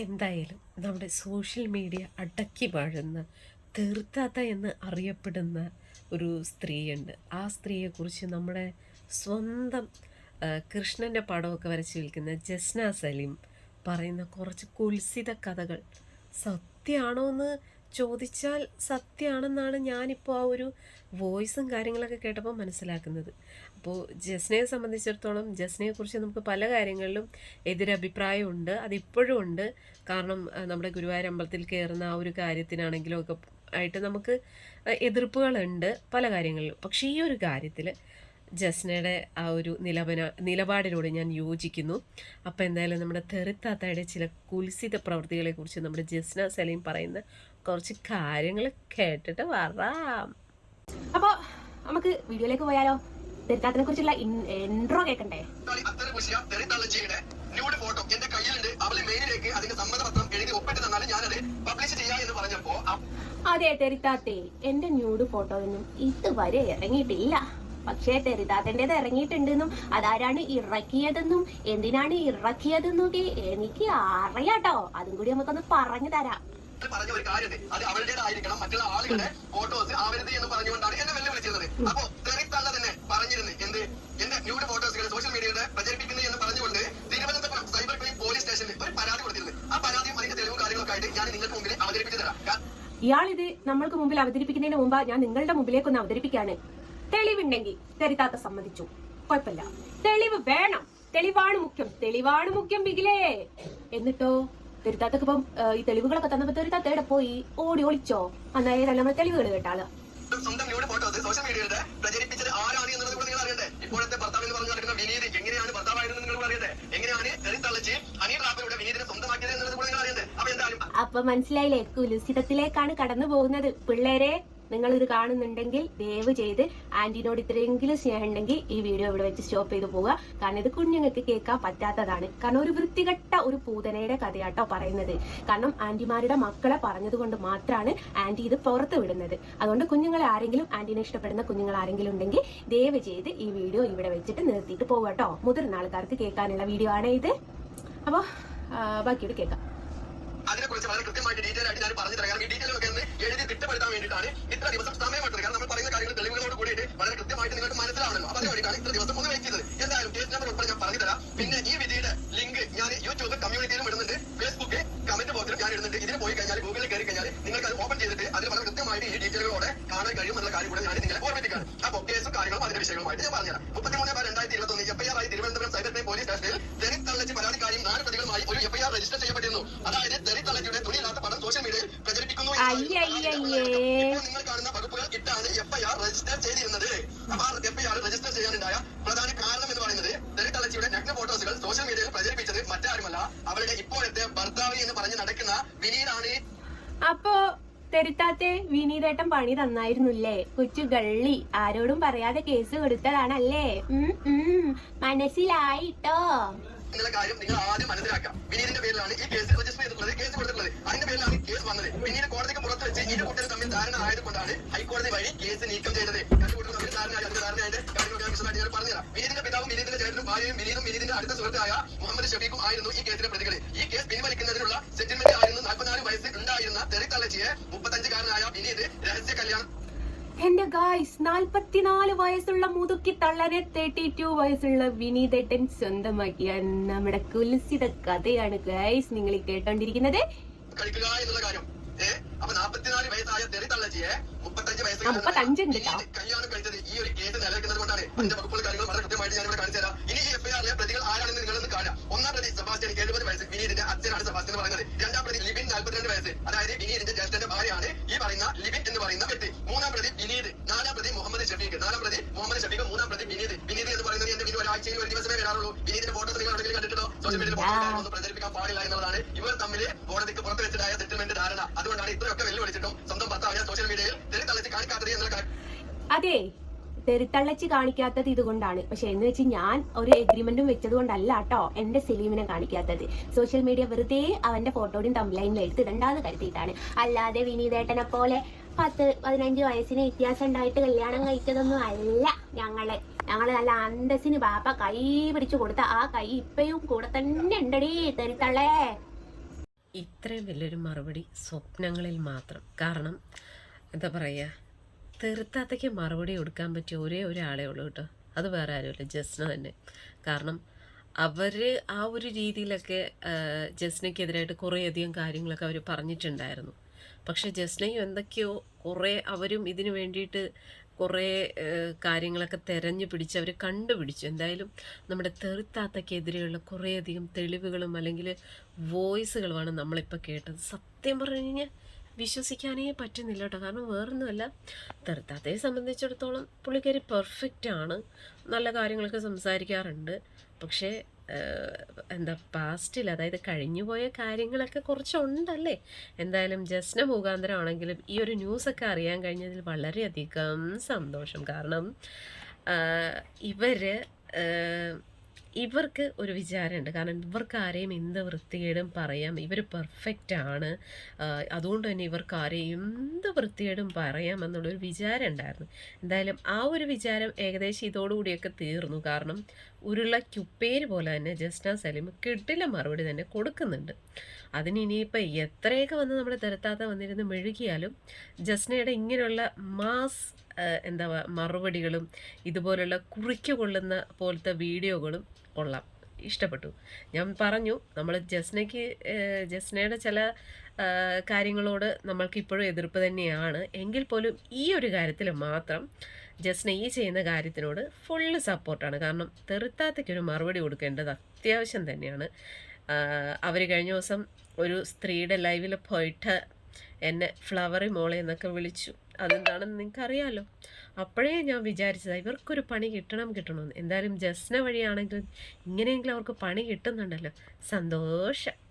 എന്തായാലും നമ്മുടെ social media അടക്കി വാഴുന്ന തീർത്താത്ത എന്ന് അറിയപ്പെടുന്ന ഒരു സ്ത്രീയുണ്ട്. ആ സ്ത്രീയെക്കുറിച്ച് നമ്മുടെ സ്വന്തം കൃഷ്ണന്റെ പടമൊക്കെ വരച്ച് വിൽക്കുന്ന ജസ്ന സലീം പറയുന്ന കുറച്ച് കുൽസിത കഥകൾ സത്യമാണോ എന്ന് ചോദിച്ചാൽ സത്യമാണെന്നാണ് ഞാനിപ്പോൾ ആ ഒരു വോയിസും കാര്യങ്ങളൊക്കെ കേട്ടപ്പോൾ മനസ്സിലാക്കുന്നത്. അപ്പോൾ ജസ്നയെ സംബന്ധിച്ചിടത്തോളം ജസ്നയെക്കുറിച്ച് നമുക്ക് പല കാര്യങ്ങളിലും എതിരഭിപ്രായമുണ്ട്. അതിപ്പോഴും ഉണ്ട്. കാരണം നമ്മുടെ ഗുരുവായൂർ അമ്പലത്തിൽ കയറുന്ന ആ ഒരു കാര്യത്തിനാണെങ്കിലും ഒക്കെ ആയിട്ട് നമുക്ക് എതിർപ്പുകളുണ്ട് പല കാര്യങ്ങളിലും. പക്ഷേ ഈ ഒരു കാര്യത്തിൽ ജസ്നയുടെ ആ ഒരു നിലപന നിലപാടിനോട് ഞാൻ യോജിക്കുന്നു. അപ്പോൾ എന്തായാലും നമ്മുടെ തെറിത്താത്തയുടെ ചില കുൽസിത പ്രവൃത്തികളെക്കുറിച്ച് നമ്മുടെ ജസ്ന സലീം പറയുന്ന കുറച്ച് കാര്യങ്ങൾ കേട്ടിട്ട് വരാം. അപ്പൊ നമുക്ക് വീഡിയോയിലേക്ക് പോയാലോ? തെരുത്താത്തിനെ കുറിച്ചുള്ള ഇൻട്രോ കേൾക്കണ്ടേ ന്യൂഡ് ഫോട്ടോ എന്റെ കയ്യിലുണ്ട്. അവൾ മെയിലിലേക്ക് അതിന്റെ സമ്മതപത്രം എഴുതി ഒപ്പിട്ട് തന്നാലും ഞാനത് പബ്ലിഷ് ചെയ്യാ എന്ന് പറഞ്ഞപ്പോ അതെ തെരിത്താത്തെ എന്റെ ന്യൂഡ് ഫോട്ടോ ഒന്നും ഇതുവരെ ഇറങ്ങിയിട്ടില്ല. പക്ഷേ തെരിത്താത്തേണ്ടത് ഇറങ്ങിയിട്ടുണ്ടെന്നും അതാരാണ് ഇറക്കിയതെന്നും എന്തിനാണ് ഇറക്കിയതെന്നും ഒക്കെ എനിക്ക് അറിയാട്ടോ. അതും കൂടി നമുക്കൊന്ന് പറഞ്ഞു തരാം. പറഞ്ഞ ഒരു കാര്യം അത് അവളുടേതായിരിക്കണം. മറ്റുള്ള ആളുകളുടെ ഫോട്ടോസ് ആവരുത് എന്ന് പറഞ്ഞുകൊണ്ടാണ് എന്നെ വെല്ലുവിളിച്ചിരുന്നത്. അപ്പോ തെറിത്തള്ള തന്നെ പറഞ്ഞിരുന്നു. എന്ത്? എന്റെ ന്യൂഡ് ഫോട്ടോസുകൾ സോഷ്യൽ മീഡിയയുടെ പ്രചരിപ്പിക്കുന്നു എന്ന് പറഞ്ഞുകൊണ്ട് തിരുവനന്തപുരം സൈബർ ക്രൈം പോലീസ് സ്റ്റേഷനിൽ ഒരു പരാതി കൊടുത്തിരുന്നു. ആ പരാതിയും അതിന്റെ തെളിവും കാര്യങ്ങളൊക്കെ ആയിട്ട് ഞാൻ നിങ്ങൾക്ക് മുമ്പിൽ അവതരിപ്പിച്ചു തരാം. ഇയാളിത് നമ്മൾക്ക് മുമ്പിൽ അവതരിപ്പിക്കുന്നതിന് മുമ്പ് ഞാൻ നിങ്ങളുടെ മുമ്പിലേക്ക് ഒന്ന് അവതരിപ്പിക്കാണ് തെളിവുണ്ടെങ്കിൽ തരിതാത്ത സമ്മതിച്ചു. കുഴപ്പമില്ല. തെളിവ് വേണം. തെളിവാണ് മുഖ്യം. തെളിവാണ് മുഖ്യം ബിഗിലേ എന്നിട്ടോ? തെരുത്താത്തക്ക് ഇപ്പം ഈ തെളിവുകളൊക്കെ തന്നപ്പോ തിരുത്താത്ത പോയി ഓടി ഒളിച്ചോ? അന്നേരം ഏതല്ല നമ്മൾ തെളിവുകൾ കേട്ടാൾ. സ്വന്തം ഫോട്ടോസ് സോഷ്യൽ നിങ്ങൾ അറിയണ്ടേ? ഇപ്പോഴത്തെ ഭർത്താവ് എന്ന് പറഞ്ഞു നടക്കുന്ന വിനീത് എങ്ങനെയാണ് ഭർത്താവായിരുന്നു നിങ്ങൾ അറിയണ്ടേ എങ്ങനെയാണ് തെറിത്തള്ളച്ച് ഹണി ട്രാപ്പിലൂടെ വിനീതിനെ സ്വന്തമാക്കിയത് എന്നുള്ളത് കൂടെ നിങ്ങൾ അറിയണ്ടേ അപ്പൊ എന്തായാലും അപ്പൊ മനസ്സിലായില്ലേ കുലുസിതത്തിലേക്കാണ് കടന്നു പോകുന്നത്. പിള്ളേരെ നിങ്ങൾ ഇത് കാണുന്നുണ്ടെങ്കിൽ ദയവ് ചെയ്ത് ആന്റിനോട് ഇത്രയെങ്കിലും സ്നേഹം ഉണ്ടെങ്കിൽ ഈ വീഡിയോ ഇവിടെ വെച്ച് സ്റ്റോപ്പ് ചെയ്ത് പോവുക. കാരണം ഇത് കുഞ്ഞുങ്ങൾക്ക് കേൾക്കാൻ പറ്റാത്തതാണ്. കാരണം ഒരു വൃത്തികെട്ട ഒരു പൂതനയുടെ കഥയാട്ടോ പറയുന്നത്. കാരണം ആന്റിമാരുടെ മക്കളെ പറഞ്ഞതുകൊണ്ട് മാത്രമാണ് ആന്റി ഇത് പുറത്ത് വിടുന്നത്. അതുകൊണ്ട് കുഞ്ഞുങ്ങളെ ആരെങ്കിലും ആന്റിനെ ഇഷ്ടപ്പെടുന്ന കുഞ്ഞുങ്ങൾ ആരെങ്കിലും ഉണ്ടെങ്കിൽ ദയവ് ചെയ്ത് ഈ വീഡിയോ ഇവിടെ വെച്ചിട്ട് നിർത്തിയിട്ട് പോവാട്ടോ മുതിർന്ന ആൾക്കാർക്ക് കേൾക്കാനുള്ള വീഡിയോ ആണ് ഇത്. അപ്പോൾ ബാക്കിയോട് കേൾക്കാം. അതിനെക്കുറിച്ച് വളരെ കൃത്യമായിട്ട് ഡീറ്റെയിൽ ആയിട്ട് ഞാൻ പറഞ്ഞു തരാം കാരണം ഈ ഡീറ്റെയിൽ ഒക്കെ ഒന്ന് എഴുതി തിട്ടപ്പെടുത്താൻ വേണ്ടിയിട്ടാണ് ഇത്ര ദിവസം സമയമെടുത്തത് കാരണം നമ്മൾ പറയുന്ന കാര്യങ്ങൾ തെളിവുകളോട് കൂടിയിട്ട് വളരെ കൃത്യമായിട്ട് നിങ്ങൾക്ക് മനസ്സിലാവണമല്ലോ അപ്പൊ അതിന് വേണ്ടിയിട്ടാണ് ഇത്ര ദിവസം ഒന്ന് വെയിറ്റ് എന്തായാലും കേസ് നമ്പർ ഉൾപ്പെടെ ഞാൻ പറഞ്ഞു തരാം പിന്നെ ഈ വിധിയുടെ ലിങ്ക് ഞാൻ യൂട്യൂബ് കമ്മ്യൂണിറ്റിയിലും ഇടുന്നുണ്ട് ഫേസ്ബുക്ക് കമന്റ് ബോക്സിലും ഞാൻ ഇടുന്നുണ്ട് ഇതിന് പോയി കഴിഞ്ഞാൽ ഗൂഗിളിൽ കയറി കഴിഞ്ഞാൽ നിങ്ങൾക്ക് അത് ഓപ്പൺ ചെയ്തിട്ട് അതിൽ വളരെ കൃത്യമായിട്ട് ഈ ഡീറ്റെയിലുകളോടെ കാണാൻ കഴിയും എന്നുള്ള കാര്യം കൂടെ ഞാൻ നിങ്ങളെ ഓർമ്മിപ്പിക്കാം അപ്പോൾ കേസും കാര്യങ്ങളും അതിന്റെ വിഷയങ്ങളുമായിട്ട് ഞാൻ പറഞ്ഞുതരാം. മുപ്പത്തിമൂന്ന് ബാർ രണ്ടായിരത്തി ഇരുപത്തി ഒന്ന് എഫ്ഐആർ ആയി തിരുവനന്തപുരം സൈബർ ക്രൈം പോലീസ് സ്റ്റേഷനിൽ തെറിത്തള്ളച്ച് പരാതിക്കാരിയും നാല് പ്രതികളുമായി ഒരു എഫ്ഐആർ രജിസ്റ്റർ ചെയ്യപ്പെട്ടിരുന്നു. അതായത് തെറിത്തള്ളച്ചിയുടെ തുണിയില്ലാത്ത പടം സോഷ്യൽ മീഡിയയിൽ പ്രചരിപ്പിക്കുന്നു നിങ്ങൾ കാണുന്ന വകുപ്പുകൾ ഇട്ടാണ് എഫ്ഐആർ രജിസ്റ്റർ ചെയ്തിരുന്നത്. അപ്പൊ ആ എഫ്ഐആർ രജിസ്റ്റർ ചെയ്യാനുണ്ടായ പ്രധാന കാരണം എന്ന് പറയുന്നത് തെറിത്തള്ളച്ചിയുടെ നഗ്ന ഫോട്ടോസുകൾ സോഷ്യൽ മീഡിയയിൽ പ്രചരിപ്പിച്ചത് മറ്റാരുമല്ല. അവരുടെ ഇപ്പോഴത്തെ ഭർത്താവ് എന്ന് പറഞ്ഞ് നടക്കുന്ന വിനീതാണ്. അപ്പോ തെരുത്താത്തെ വിനീതേട്ടൻ പണി തന്നായിരുന്നില്ലേ? കൊച്ചു ഗള്ളി ആരോടും പറയാതെ കേസ് കൊടുത്തതാണല്ലേ. മനസ്സിലായിട്ടോ? എന്നുള്ള കാര്യം നിങ്ങൾ ആദ്യം മനസ്സിലാക്കാം. വിനീതിന്റെ പേരിലാണ് ഈ കേസ് രജിസ്റ്റർ ചെയ്തിട്ടുള്ളത്. കേസ് കൊടുത്തിട്ടുള്ളത്. അതിന്റെ പേരിലാണ് കേസ് വന്നത്. പിന്നീട് കോടതിക്ക് പുറത്ത് വെച്ച് ഇരു കൂട്ടരും തമ്മിൽ ധാരണ ആയതുകൊണ്ടാണ് ഹൈക്കോടതി വഴി കേസ് നീക്കം ചെയ്തത്. രണ്ടു കൂട്ടരും തമ്മിൽ ധാരണ ധാരണയായിട്ട് വിശദമായിട്ട് ഞാൻ പറഞ്ഞുതരാം. വിനീതിന്റെ പിതാവും വിനീതിന്റെ ചേട്ടനും ഭാര്യയും വിനീതും വിനീതിന്റെ അടുത്ത സുഹൃത്തായ മുഹമ്മദ് ഷഫീഖും ആയിരുന്നു ഈ കേസിലെ പ്രതികൾ ഈ കേസ് പിൻവലിക്കുന്നതിനുള്ള സെറ്റിൽമെന്റ് ആയിരുന്നു നാൽപ്പത്തിനാല് വയസ്സ് ഉണ്ടായിരുന്ന തെറിത്തള്ളച്ചിയെ മുപ്പത്തഞ്ചുകാരനായ വിനീത് രഹസ്യ കല്യാണം. എന്റെ ഗായ്സ് നാൽപ്പത്തിനാല് വയസ്സുള്ള മുതുക്കി തള്ളനെ തേർട്ടി ടു വയസ്സുള്ള വിനീതേട്ടൻ സ്വന്തമാക്കിയ നമ്മുടെ കുൽസിത കഥയാണ് ഗായ്സ് നിങ്ങൾ കേട്ടോണ്ടിരിക്കുന്നത്. കഴിക്കുക എന്നുള്ള കാര്യം. അപ്പൊ നാപ്പത്തിനാല് വയസ്സായ തെറിത്തള്ളച്ചിയെ മുപ്പത്തഞ്ച് ആ, മുപ്പത്തഞ്ചുണ്ട് കേട്ടോ. വയസ്സ് കല്യാണം കഴിച്ചത് ഈ ഒരു കേസ് നിലനിൽക്കുന്നത് കൊണ്ടാണ്. അതിന്റെ വകുപ്പുകൾ കാര്യങ്ങൾ വളരെ കൃത്യമായിട്ട് ഞാൻ ഇവിടെ കാണിച്ചു തരാം ഇനി ഈ എഫ്ഐആറിലെ പ്രതികൾ ആരാണെന്ന് നിങ്ങളൊന്ന് കാണാം. ഒന്നാം പ്രതി സെബാസ്റ്റ്യൻ എഴുപത് വയസ്സ് വിനീതിന്റെ അച്ഛനാണ് സെബാസ്റ്റ്യൻ പറയുന്നത്. രണ്ടാം പ്രതി ലിബിൻ നാൽപ്പത്തിരണ്ട് വയസ്സ്. അതായത് വിനീതിന്റെ ജ്യേഷ്ഠന്റെ ഭാര്യയാണ് ഈ പറയുന്ന ലിബിൻ എന്ന് പറയുന്ന വ്യക്തി. മൂന്നാം പ്രതി വിനീത്. നാലാം പ്രതി മുഹമ്മദ് ഷഫീഖ്. നാലാം പ്രതി മുഹമ്മദ് ഷഫീഖ് മൂന്നാം പ്രതി വിനീത്. വിനീത് എന്ന് പറയുന്നത് എന്റെ വീഡിയോ ഒരാഴ്ചയിൽ ഒരു ദിവസമേ വരാറുള്ളൂ. വിനീതിന്റെ ഫോട്ടോ നിങ്ങൾ എവിടെയെങ്കിലും കണ്ടിട്ടോ സോഷ്യൽ മീഡിയയിൽ പ്രചരിപ്പിക്കാൻ പാടില്ല എന്നുള്ളതാണ്. ഇവർ തമ്മിൽ കോടതിക്ക് പുറത്ത് വെച്ചതായ സെറ്റിൽമെന്റ് ധാരണ. സ്വന്തം സോഷ്യൽ മീഡിയയിൽ അതെ തെരുത്തള്ളച്ച് കാണിക്കാത്തത് ഇതുകൊണ്ടാണ്. പക്ഷെ എന്ന് വെച്ച് ഞാൻ ഒരു എഗ്രിമെന്റും വെച്ചത് കൊണ്ടല്ല കേട്ടോ എന്റെ സലീമിനെ കാണിക്കാത്തത്. സോഷ്യൽ മീഡിയ വെറുതെ അവന്റെ ഫോട്ടോയും തമ്പ്ലൈനിൽ എടുത്തിടണ്ടാന്ന് കരുതിയിട്ടാണ്. അല്ലാതെ വിനീതേട്ടനെ പോലെ പത്ത് പതിനഞ്ച് വയസ്സിന് വ്യത്യാസം ഉണ്ടായിട്ട് കല്യാണം കഴിച്ചതൊന്നും അല്ല ഞങ്ങൾ. ഞങ്ങൾ നല്ല അന്തസ്സിന് ബാപ്പ കൈ പിടിച്ചു കൊടുത്ത ആ കൈ ഇപ്പയും കൂടെ തന്നെ ഉണ്ടടി തെരുത്തള്ളേ. ഇത്രയും വലിയൊരു മറുപടി സ്വപ്നങ്ങളിൽ മാത്രം. കാരണം എന്താ പറയുക തീർത്ഥാത്തയ്ക്ക് മറുപടി കൊടുക്കാൻ പറ്റിയ ഒരേ ഒരാളേ ഉള്ളൂ കേട്ടോ. അത് വേറെ ആരുമില്ല. ജസ്ന തന്നെ. കാരണം അവർ ആ ഒരു രീതിയിലൊക്കെ ജസ്നയ്ക്കെതിരായിട്ട് കുറേയധികം കാര്യങ്ങളൊക്കെ അവർ പറഞ്ഞിട്ടുണ്ടായിരുന്നു. പക്ഷേ ജസ്നയും എന്തൊക്കെയോ കുറേ അവരും ഇതിനു വേണ്ടിയിട്ട് കുറേ കാര്യങ്ങളൊക്കെ തെരഞ്ഞു പിടിച്ച് അവർ കണ്ടുപിടിച്ചു. എന്തായാലും നമ്മുടെ തെറിത്താത്തക്കെതിരെയുള്ള കുറേയധികം തെളിവുകളും അല്ലെങ്കിൽ വോയിസുകളുമാണ് നമ്മളിപ്പോൾ കേട്ടത്. സത്യം പറഞ്ഞു കഴിഞ്ഞാൽ വിശ്വസിക്കാനേ പറ്റുന്നില്ല കേട്ടോ. കാരണം വേറൊന്നുമല്ല. തെറുത്താത്തയെ സംബന്ധിച്ചിടത്തോളം പുള്ളിക്കാരി പെർഫെക്റ്റ് ആണ് നല്ല കാര്യങ്ങളൊക്കെ സംസാരിക്കാറുണ്ട്. പക്ഷേ എന്താ പാസ്റ്റിൽ അതായത് കഴിഞ്ഞുപോയ കാര്യങ്ങളൊക്കെ കുറച്ചുണ്ടല്ലേ? എന്തായാലും ജസ്ന മുഖാന്തരമാണെങ്കിലും ഈ ഒരു ന്യൂസൊക്കെ അറിയാൻ കഴിഞ്ഞതിൽ വളരെയധികം സന്തോഷം. കാരണം ഇവർ ഇവർക്ക് ഒരു വിചാരമുണ്ട്. കാരണം ഇവർക്ക് ആരെയും എന്ത് വൃത്തികേടും പറയാം. ഇവർ പെർഫെക്റ്റ് ആണ്. അതുകൊണ്ട് തന്നെ ഇവർക്ക് ആരെയും എന്ത് വൃത്തികേടും പറയാം എന്നുള്ളൊരു വിചാരം ഉണ്ടായിരുന്നു എന്തായാലും ആ ഒരു വിചാരം ഏകദേശം ഇതോടുകൂടിയൊക്കെ തീർന്നു. കാരണം ഉരുളക്കുപ്പേര് പോലെ തന്നെ ജസ്ന സലീം കിട്ടില്ല മറുപടി തന്നെ കൊടുക്കുന്നുണ്ട്. അതിന് ഇനിയിപ്പോൾ എത്രയൊക്കെ വന്ന് നമ്മുടെ തിരത്താത്ത വന്നിരുന്ന് മെഴുകിയാലും ജസ്നയുടെ ഇങ്ങനെയുള്ള മാസ് എന്താ മറുപടികളും ഇതുപോലുള്ള കുറിക്ക് കൊള്ളുന്ന പോലത്തെ വീഡിയോകളും കൊള്ളാം. ഇഷ്ടപ്പെട്ടു. ഞാൻ പറഞ്ഞു നമ്മൾ ജസ്നയ്ക്ക് ജസ്നയുടെ ചില കാര്യങ്ങളോട് നമ്മൾക്ക് ഇപ്പോഴും എതിർപ്പ് തന്നെയാണ്. എങ്കിൽ പോലും ഈ ഒരു കാര്യത്തിൽ മാത്രം ജസ്ന ഈ ചെയ്യുന്ന കാര്യത്തിനോട് ഫുള്ള് സപ്പോർട്ടാണ് കാരണം തെറുത്താത്തയ്ക്കൊരു മറുപടി കൊടുക്കേണ്ടത് അത്യാവശ്യം തന്നെയാണ്. അവർ കഴിഞ്ഞ ദിവസം ഒരു സ്ത്രീയുടെ ലൈവിൽ പോയിട്ട് എന്നെ ഫ്ലവറി മോളെ എന്നൊക്കെ വിളിച്ചു. അതെന്താണെന്ന് നിങ്ങൾക്ക് അറിയാമല്ലോ അപ്പോഴേ ഞാൻ വിചാരിച്ചത് ഇവർക്കൊരു പണി കിട്ടണം കിട്ടണമെന്ന് എന്തായാലും ജസ്ന വഴിയാണെങ്കിലും ഇങ്ങനെയെങ്കിലും അവർക്ക് പണി കിട്ടുന്നുണ്ടല്ലോ. സന്തോഷം.